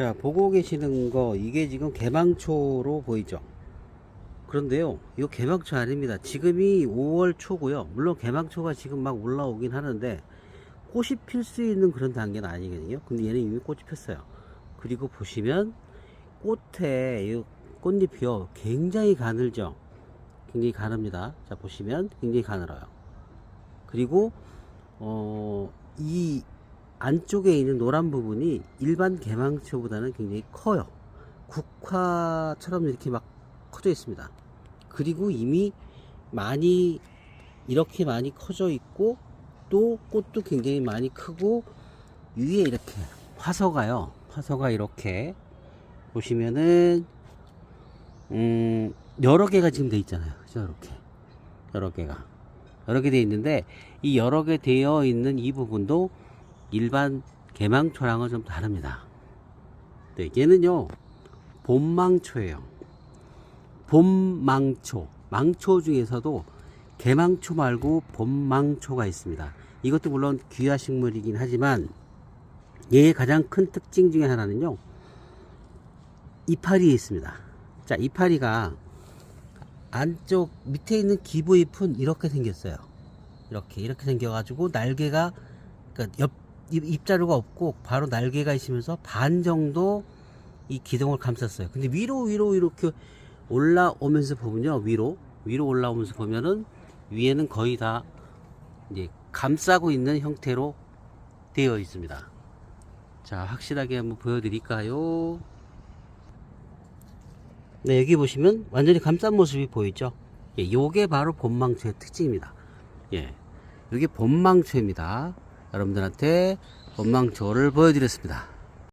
자, 보고 계시는 거, 이게 지금 개방초로 보이죠? 그런데요, 이거 개방초 아닙니다. 지금이 5월 초고요. 물론 개방초가 지금 막 올라오긴 하는데, 꽃이 필 수 있는 그런 단계는 아니거든요. 근데 얘는 이미 꽃이 폈어요. 그리고 보시면, 꽃에, 이 꽃잎이요, 굉장히 가늘죠? 굉장히 가늡니다. 자, 보시면 굉장히 가늘어요. 그리고, 어, 이 안쪽에 있는 노란 부분이 일반 개망초보다는 굉장히 커요. 국화처럼 이렇게 막 커져 있습니다. 그리고 이미 많이 이렇게 많이 커져 있고 또 꽃도 굉장히 많이 크고 위에 이렇게 화서가요. 화서가 이렇게 보시면은 음 여러 개가 지금 돼 있잖아요. 그죠? 이렇게 여러 개가 여러 개 돼 있는데 이 여러 개 되어 있는 이 부분도 일반 개망초랑은 좀 다릅니다. 네, 얘는요, 봄망초예요. 봄망초. 망초 중에서도 개망초 말고 봄망초가 있습니다. 이것도 물론 귀화식물이긴 하지만 얘의 가장 큰 특징 중에 하나는요, 이파리에 있습니다. 자, 이파리가 안쪽 밑에 있는 기부잎은 이렇게 생겼어요. 이렇게 이렇게 생겨가지고 날개가 그러니까 옆 입, 입자루가 없고 바로 날개가 있으면서 반 정도 이 기둥을 감쌌어요. 근데 위로 위로 이렇게 올라오면서 보면요 위로 위로 올라오면서 보면은 위에는 거의 다 이제 감싸고 있는 형태로 되어 있습니다. 자 확실하게 한번 보여드릴까요? 네 여기 보시면 완전히 감싼 모습이 보이죠? 예, 요게 바로 봄망초의 특징입니다. 예, 이게 봄망초입니다. 여러분들한테 봄망초를 보여드렸습니다.